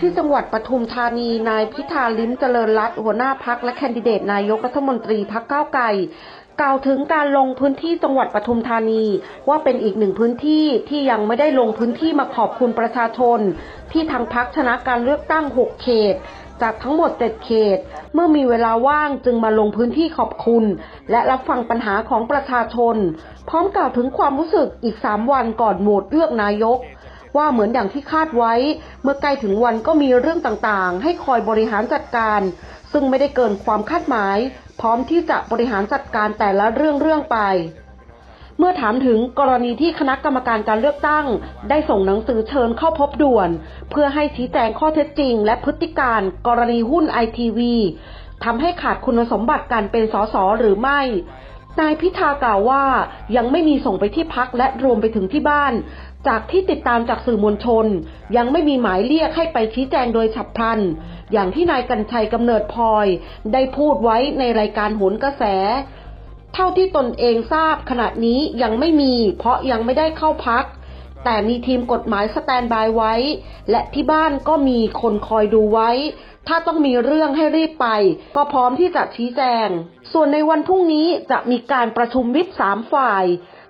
ที่จังหวัดปทุมธานี นายพิธาลิ้มเจริญรัตหัวหน้าพักและแคนดิเดตนายกรัฐมนตรีพักก้าวไกลกล่าวถึงการลงพื้นที่จังหวัดปทุมธานี ว่าเป็นอีกหนึ่งพื้นที่ที่ยังไม่ได้ลงพื้นที่มาขอบคุณประชาชน ที่ทางพักชนะการเลือกตั้ง 6 เขต จากทั้งหมด 7 เขต เมื่อมีเวลาว่างจึงมาลงพื้นที่ขอบคุณ และรับฟังปัญหาของประชาชน พร้อมกล่าวถึงความรู้สึกอีก 3 วันก่อนโหวตเลือกนายก ว่าเหมือนอย่างที่คาดไว้ เมื่อใกล้ถึงวันก็มีเรื่องต่างๆ ให้คอยบริหารจัดการ ซึ่งไม่ได้เกินความคาดหมาย พร้อมที่จะบริหารจัดการแต่ละเรื่องเรื่องๆไปเมื่อถามถึงกรณีที่คณะกรรมการการเลือกตั้ง ได้ส่งหนังสือเชิญเข้าพบด่วน เพื่อให้ชี้แจงข้อเท็จจริง และพฤติการกรณีหุ้นไอทีวีทำให้ขาดคุณสมบัติการเป็นสสหรือไม่ นายพิธากล่าวว่ายังไม่มีส่งไปที่พักและรวมไปถึงที่บ้าน จากที่ติดตามจากสื่อมวลชน ยังไม่มีหมายเรียกให้ไปชี้แจงโดยฉับพลัน อย่างที่นายกัญชัยกำเนิดพลอย ได้พูดไว้ในรายการโหนกระแส เท่าที่ตนเองทราบขณะนี้ยังไม่มี เพราะยังไม่ได้เข้าพัก แต่มีทีมกฎหมายสแตนบายไว้ และที่บ้านก็มีคนคอยดูไว้ ถ้าต้องมีเรื่องให้รีบไป ก็พร้อมที่จะชี้แจง ส่วนในวันพรุ่งนี้จะมีการประชุมวิปสามฝ่าย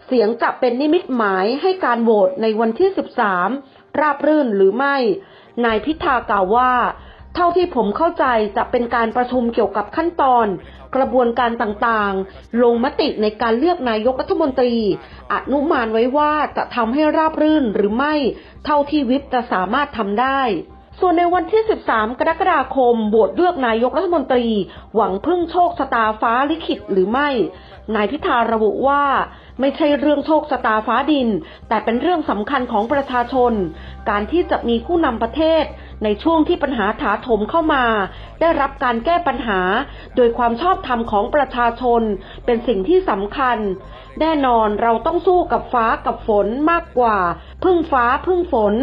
เสียงจะเป็นนิมิตหมายให้การโหวตในวันที่ 13 ราบรื่นหรือไม่ นายพิธากล่าวว่า เท่าที่ผมเข้าใจจะเป็นการประชุมเกี่ยวกับขั้นตอน กระบวนการต่างๆ ลงมติในการเลือกนายกรัฐมนตรี อนุมานไว้ว่าจะทำให้ราบรื่นหรือไม่ เท่าที่วิปจะสามารถทำได้ ส่วนในวันที่ 13 กรกฎาคมโหวตเลือกนายกรัฐมนตรี หวังพึ่งโชคชะตาฟ้าลิขิตหรือไม่ นายพิธาระบุว่า ไม่ใช่เรื่องโชคชะตาฟ้าดิน แต่เป็นเรื่องสำคัญของประชาชน การที่จะมีผู้นำประเทศ ในช่วงที่ปัญหาถาโถมเข้ามา ได้รับการแก้ปัญหา โดยความชอบธรรมของประชาชน เป็นสิ่งที่สำคัญ แน่นอนเราต้องสู้กับฟ้ากับฝนมากกว่า พึ่งฟ้าพึ่งฝน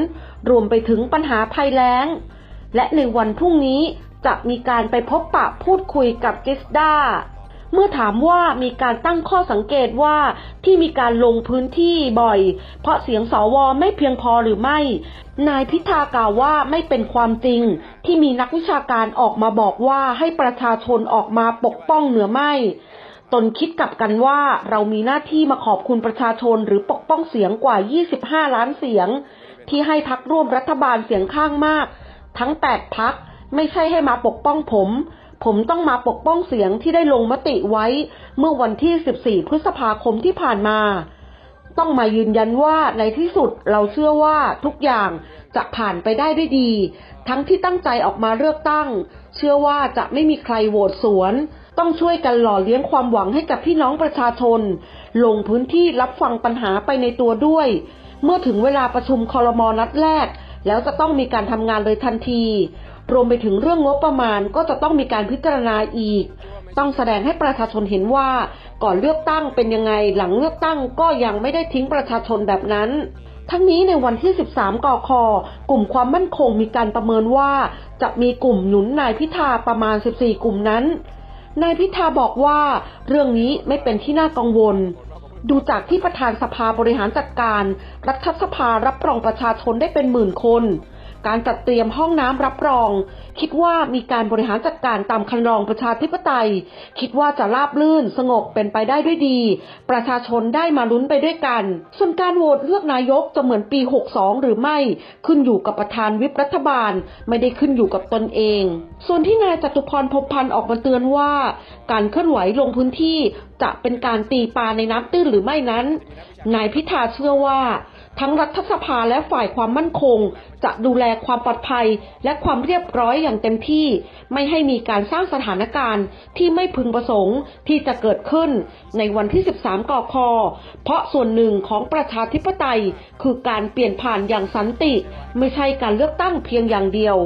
รวมไปถึงปัญหาภัยแล้ง และในวันพรุ่งนี้จะมีการไปพบปะพูดคุยกับกิสดา เมื่อถามว่ามีการตั้งข้อสังเกตว่าที่มีการลงพื้นที่บ่อย เพราะเสียงสวไม่เพียงพอหรือไม่ นายพิธากล่าวว่าไม่เป็นความจริง ที่มีนักวิชาการออกมาบอกว่าให้ประชาชนออกมาปกป้องเหนือไม่ตนคิดกลับกันว่าเรามีหน้าที่มาขอบคุณประชาชนหรือปกป้องเสียงกว่า 25 ล้านเสียง ที่ให้พักร่วมรัฐบาลเสียงข้างมาก ทั้ง 8 พักไม่ใช่ให้มาปกป้องผม ผมต้องมาปกป้องเสียงที่ได้ลงมติไว้ เมื่อวันที่ 14 พฤษภาคมที่ผ่านมา ต้องมายืนยันว่าในที่สุดเราเชื่อว่าทุกอย่างจะผ่านไปได้ด้วยดี ทั้งที่ตั้งใจออกมาเลือกตั้ง เชื่อว่าจะไม่มีใครโหวตสวน ต้องช่วยกันหล่อเลี้ยงความหวังให้กับพี่น้องประชาชน ลงพื้นที่รับฟังปัญหาไปในตัวด้วย เมื่อถึงเวลาประชุมคอรมอนัดแรก แล้วจะต้องมีการทำงานเลยทันที รวมไปถึงเรื่องงบประมาณก็จะต้องมีการพิจารณาอีก ต้องแสดงให้ประชาชนเห็นว่า ก่อนเลือกตั้งเป็นยังไงหลังเลือกตั้งก็ยังไม่ได้ทิ้งประชาชนแบบนั้นทั้งนี้ในวันที่ 13 กค กลุ่มความมั่นคงมีการประเมินว่า จะมีกลุ่มหนุนนายพิธาประมาณ 14 กลุ่มนั้น นายพิธาบอกว่า เรื่องนี้ไม่เป็นที่น่ากังวล ดูจากที่ประธานสภาบริหารจัดการ รัฐสภารับรองประชาชนได้เป็นหมื่นคน การจัดเตรียมห้องน้ำรับรอง คิดว่ามีการบริหารจัดการตามคันลองประชาธิปไตย คิดว่าจะราบลื่นสงบเป็นไปได้ด้วยดี ประชาชนได้มาลุ้นไปด้วยกัน ส่วนการโหวตเลือกนายกจะเหมือนปี 62 หรือไม่ ขึ้นอยู่กับประธานวิปรัฐบาล ไม่ได้ขึ้นอยู่กับตนเอง ส่วนที่นายจตุพรพรหมพันธ์ออกมาเตือนว่า การเคลื่อนไหวลงพื้นที่จะเป็นการตีปลาในน้ำตื้นหรือไม่นั้น นายพิธาเชื่อว่า ทั้งรัฐสภาและฝ่ายความมั่นคง จะดูแลความปลอดภัย และความเรียบร้อยอย่างเต็มที่ ไม่ให้มีการสร้างสถานการณ์ที่ไม่พึงประสงค์ที่จะเกิดขึ้นในวันที่ 13กอคเพราะส่วนหนึ่งของประชาธิปไตย คือการเปลี่ยนผ่านอย่างสันติ ไม่ใช่การเลือกตั้งเพียงอย่างเดียว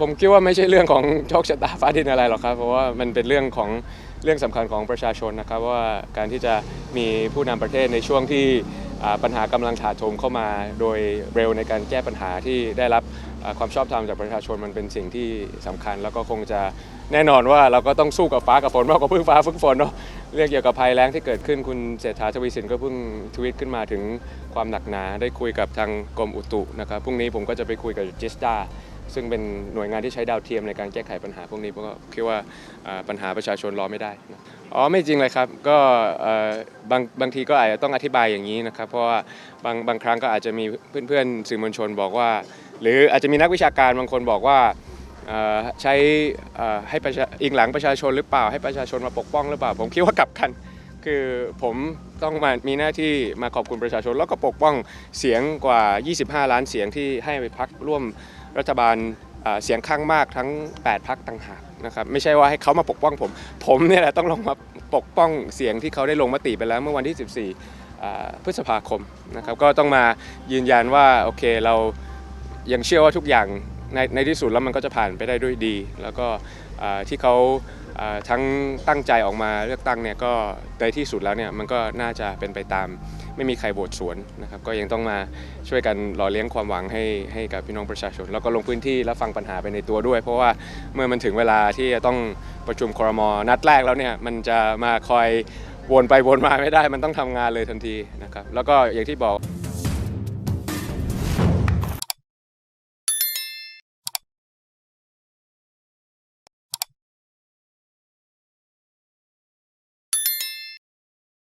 ผมคิดว่าไม่ใช่เรื่องของโชคชะตาฟ้าดินอะไรหรอกครับ เพราะว่ามันเป็นเรื่องของเรื่องสำคัญของประชาชนนะครับว่าการที่จะมีผู้นำประเทศในช่วงที่ ปัญหากำลังถาโถมเข้ามาโดยเร็วในการแก้ปัญหาที่ได้รับความชอบธรรมจากประชาชนมันเป็นสิ่งที่สำคัญ แล้วก็คงจะแน่นอนว่าเราก็ต้องสู้กับฟ้ากับฝนมากกว่าพึ่งฟ้าพึ่งฝนเนาะเรื่องเกี่ยวกับภัยแล้งที่เกิดขึ้นคุณเศรษฐาทวีสินก็เพิ่งทวีตขึ้นมาถึงความหนักหนาได้คุยกับทางกรมอุตุนะครับพรุ่งนี้ผมก็จะไปคุยกับจิสตา ซึ่งเป็นหน่วยงานที่ใช้ดาวเทียมในการแก้ไขปัญหาพวกนี้ผมก็คิดว่าปัญหาประชาชนรอไม่ได้นะอ๋อไม่จริงเลยครับก็บางบางทีก็อาจจะต้องอธิบายอย่างนี้นะครับเพราะว่าบางบางครั้งก็อาจจะมีเพื่อนๆสื่อมวลชนบอกว่า หรืออาจจะมีนักวิชาการบางคนบอกว่าใช้ให้ประชาอิงหลังประชาชนหรือเปล่า ให้ประชาชนมาปกป้องหรือเปล่า ผมคิดว่ากลับกัน คือผมต้องมามีหน้าที่มาขอบคุณประชาชน แล้วก็ปกป้องเสียงกว่า 25 ล้านเสียงที่ให้ไปพักร่วม รัฐบาลเสียงข้างมากทั้ง 8พักต่างหากนะครับไม่ใช่ว่าให้เขามาปกป้องผม ผมเนี่ยแหละต้องลงมาปกป้องเสียงที่เขาได้ลงมติไปแล้วเมื่อวันที่ 14 พฤษภาคมนะครับก็ต้องมายืนยันว่าโอเคเรายังเชื่อว่าทุกอย่างในในที่สุดแล้วมันก็จะผ่านไปได้ด้วยดี แล้วก็ที่เขา ทั้งตั้งใจออกมาเลือกตั้งเนี่ยก็ในที่สุดแล้วเนี่ยมันก็น่าจะเป็นไปตาม ไม่มีใครโหวตสวนนะครับก็ยังต้องมาช่วยกันหล่อเลี้ยงความหวังให้ให้กับพี่น้องประชาชน แล้วก็ลงพื้นที่แล้วฟังปัญหาไปในตัวด้วย เพราะว่าเมื่อมันถึงเวลาที่จะต้องประชุมครมนัดแรกแล้วเนี่ยมันจะมาคอยวนไปวนมาไม่ได้ มันต้องทำงานเลยทันทีนะครับแล้วก็อย่างที่บอก